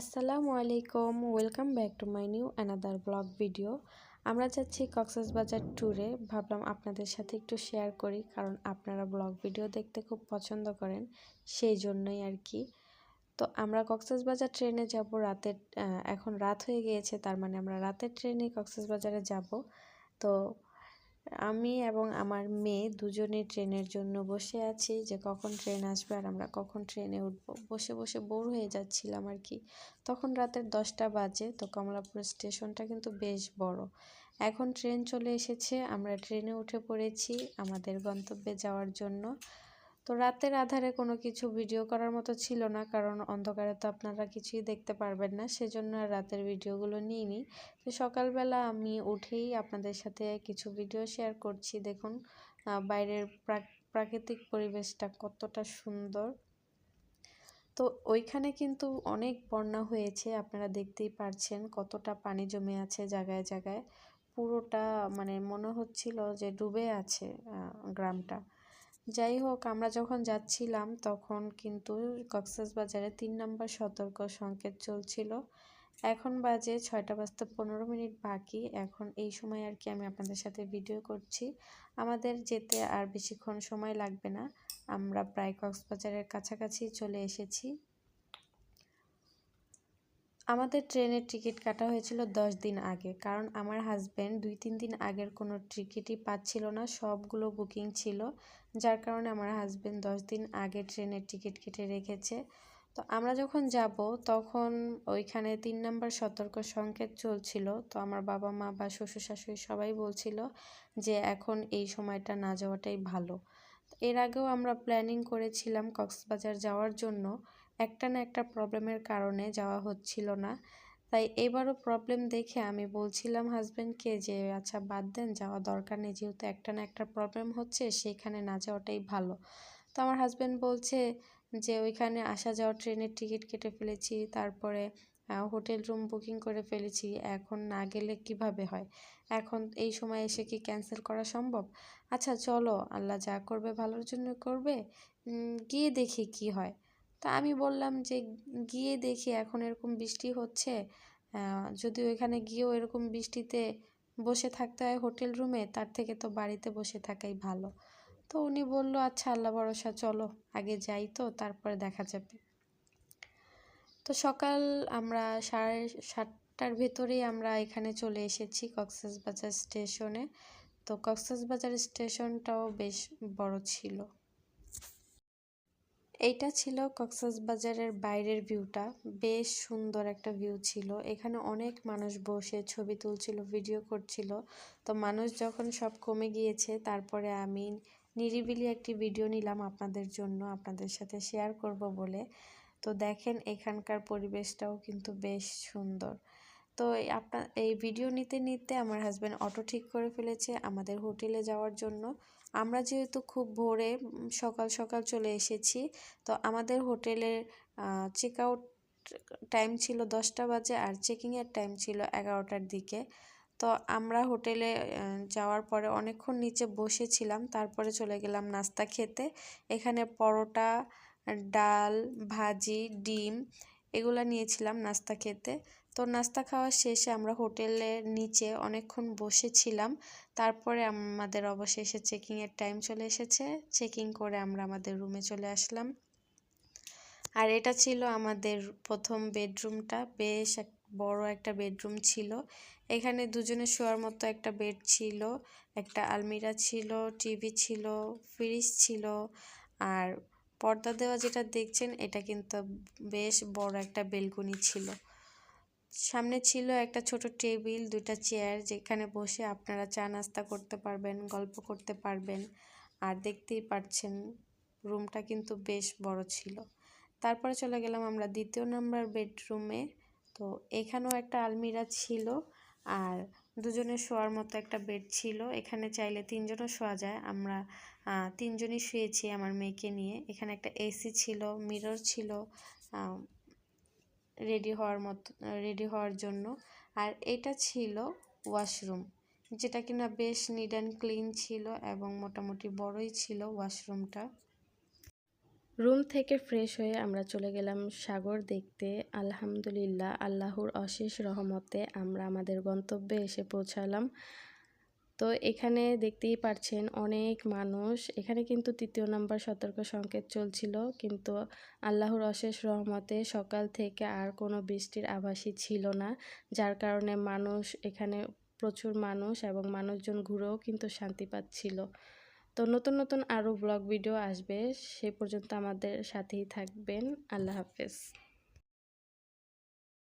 আসসালামু আলাইকুম, welcome back to my new another blog video. আমরা যাচ্ছি কক্সবাজার ট্যুরে ভাবলাম আপনাদের সাথে একটু শেয়ার করি, কারণ আপনারা ব্লগ ভিডিও দেখতে খুব পছন্দ করেন, সেই জন্যই আর কি। তো আমরা কক্সবাজার ট্রেনে যাব রাতের এখন রাত হয়ে গিয়েছে, তার মানে আমরা রাতের ট্রেনে কক্সবাজারে যাব। তো আমি এবং আমার মেয়ে দুজনে ট্রেনের জন্য বসে আছি যে কখন ট্রেন আসবে আর আমরা কখন ট্রেনে উঠব। বসে বসে বোর হয়ে যাচ্ছিলাম আর কি। তখন রাতের দশটা বাজে তো কমলাপুর স্টেশনটা কিন্তু বেশ বড়। এখন ট্রেন চলে এসেছে, আমরা ট্রেনে উঠে পড়েছি আমাদের গন্তব্যে যাওয়ার জন্য। তো রাতের আধারে কোনো কিছু ভিডিও করার মতো ছিল না, কারণ অন্ধকারে তো আপনারা কিছুই দেখতে পারবেন না, সেজন্য রাতের ভিডিওগুলো নিইনি। তো সকালবেলা আমি উঠেই আপনাদের সাথে কিছু ভিডিও শেয়ার করছি। দেখুন বাইরের প্রাকৃতিক পরিবেশটা কতটা সুন্দর। তো ওইখানে কিন্তু অনেক বন্যা হয়েছে, আপনারা দেখতেই পারছেন কতটা পানি জমে আছে জায়গায় জায়গায়। পুরোটা মানে মনে হচ্ছিল যে ডুবে আছে গ্রামটা। যাই হোক আমরা যখন যাচ্ছিলাম তখন কিন্তু কক্সবাজারে তিন নম্বর সতর্ক সংকেত চলছিল। এখন বাজে ছয়টা বাজতে পনেরো মিনিট বাকি। এখন এই সময় আর কি আমি আপনাদের সাথে ভিডিও করছি। আমাদের যেতে আর বেশিক্ষণ সময় লাগবে না। আমরা প্রায় কক্সবাজারের কাছাকাছি চলে এসেছি। আমাদের ট্রেনের টিকিট কাটা হয়েছিল দশ দিন আগে। কারণ আমার হাজব্যান্ড দুই তিন দিন আগের কোনো টিকিটই পাচ্ছিল না। সবগুলো বুকিং ছিল। যার কারণে আমার হাজব্যান্ড দশ দিন আগে ট্রেনের টিকিট কেটে রেখেছে। তো আমরা যখন যাব, তখন ওইখানে তিন নাম্বার সতর্ক সংকেত চলছিল। তো আমার বাবা মা বা শ্বশুর শাশুড়ি সবাই বলছিল যে, এখন এই সময়টা না যাওয়াটাই ভালো। এর আগেও আমরা প্ল্যানিং করেছিলাম কক্সবাজার যাওয়ার জন্য। একটা না একটা প্রবলেমের কারণে যাওয়া হচ্ছিল না। তাই এবারও প্রবলেম দেখে আমি বলছিলাম হাজব্যান্ডকে যে আচ্ছা বাদ দেন, যাওয়া দরকার নেই। যেহেতু একটা না একটা প্রবলেম হচ্ছে, সেখানে না যাওয়াটাই ভালো। তো আমার হাজব্যান্ড বলছে যে, ওইখানে আসা যাওয়ার ট্রেনের টিকিট কেটে ফেলেছি, তারপরে হোটেল রুম বুকিং করে ফেলেছি, এখন না গেলে কীভাবে হয়? এখন এই সময় এসে কি ক্যান্সেল করা সম্ভব? আচ্ছা চলো, আল্লাহ যা করবে, ভালোর জন্য করবে। গিয়ে দেখি কি হয়। তা আমি বললাম যে, গিয়ে দেখি এখন এরকম বৃষ্টি হচ্ছে। যদি ওইখানে গিয়েও এরকম বৃষ্টিতে বসে থাকতে হয় হোটেল রুমে, তার থেকে তো বাড়িতে বসে থাকাই ভালো। তো উনি বলল আচ্ছা আল্লাহ ভরসা, চলো, আগে যাই তো, তারপরে দেখা যাবে। তো সকাল আমরা সাড়ে সাতটার ভেতরেই আমরা এখানে চলে এসেছি কক্সবাজার স্টেশনে। তো কক্সবাজার স্টেশনটাও বেশ বড় ছিল। এইটা ছিল কক্সবাজারের বাইরের ভিউটা। বেশ সুন্দর একটা ভিউ ছিল। এখানে অনেক মানুষ বসে ছবি তুলছিল, ভিডিও করছিল। তো মানুষ যখন সব কমে গিয়েছে, তারপরে আমি নিরিবিলি একটি ভিডিও নিলাম আপনাদের জন্য, আপনাদের সাথে শেয়ার করব বলে। তো দেখেন, এখানকার পরিবেশটাও কিন্তু বেশ সুন্দর। তো আপনার এই ভিডিও নিতে নিতে আমার হাজব্যান্ড অটো ঠিক করে ফেলেছে আমাদের হোটেলে যাওয়ার জন্য। আমরা যেহেতু খুব ভোরে সকাল সকাল চলে এসেছি, তো আমাদের হোটেলের চেক আউট টাইম ছিল দশটা বাজে আর চেকিংয়ের টাইম ছিল এগারোটার দিকে। তো আমরা হোটেলে যাওয়ার পরে অনেকক্ষণ নিচে বসেছিলাম, তারপরে চলে গেলাম নাস্তা খেতে। এখানে পরোটা, ডাল, ভাজি, ডিম, এগুলো নিয়েছিলাম নাস্তা খেতে। তো নাস্তা খাওয়া শেষে আমরা হোটেলের নিচে অনেকক্ষণ বসেছিলাম। তারপরে আমাদের অবশেষে চেকিংয়ের টাইম চলে এসেছে। চেকিং করে আমরা আমাদের রুমে চলে আসলাম। আর এটা ছিল আমাদের প্রথম বেডরুমটা বেশ এক, বড় একটা বেডরুম ছিল। এখানে দুজনে শোয়ার মতো একটা বেড ছিল। একটা আলমিরা ছিল টিভি ছিল ফ্রিজ ছিল। আর পর্দা দেওয়া যেটা দেখছেন, এটা কিন্তু বেশ বড় একটা বেলকনি ছিল। সামনে ছিল একটা ছোট টেবিল দুটা চেয়ার যেখানে বসে আপনারা চা নাস্তা করতে পারবেন, গল্প করতে পারবেন। আর দেখতেই পাচ্ছেন রুমটা কিন্তু বেশ বড় ছিল। তারপরে চলে গেলাম আমরা দ্বিতীয় নাম্বার বেডরুমে। তো এখানেও একটা আলমিরা ছিল আর দুজনের শোয়ার মতো একটা বেড ছিল। এখানে চাইলে তিনজনও শোয়া যায়। আমরা তিনজনই শুয়েছি আমার মেয়েকে নিয়ে। এখানে একটা এসি ছিল, মিরর ছিল রেডি হওয়ার মতো রেডি হওয়ার জন্য। আর এটা ছিল ওয়াশরুম যেটা কিনা বেশ নিড অ্যান্ড ক্লিন ছিল এবং মোটামুটি বড়ই ছিল ওয়াশরুমটা রুম থেকে ফ্রেশ হয়ে আমরা চলে গেলাম সাগর দেখতে। আলহামদুলিল্লাহ, আল্লাহর অশেষ রহমতে আমরা আমাদের গন্তব্যে এসে পৌঁছালাম। তো এখানে দেখতেই পারছেন অনেক মানুষ। এখানে কিন্তু তৃতীয় নাম্বার সতর্ক সংকেত চলছিল। কিন্তু আল্লাহর অশেষ রহমতে সকাল থেকে আর কোনো বৃষ্টির আভাসই ছিল না, যার কারণে মানুষ এখানে প্রচুর মানুষ এবং মানুষজন ঘুরেও কিন্তু শান্তি পাচ্ছিল। তো নতুন নতুন আরও ব্লগ ভিডিও আসবে। সে পর্যন্ত আমাদের সাথেই থাকবেন। আল্লাহ হাফেজ।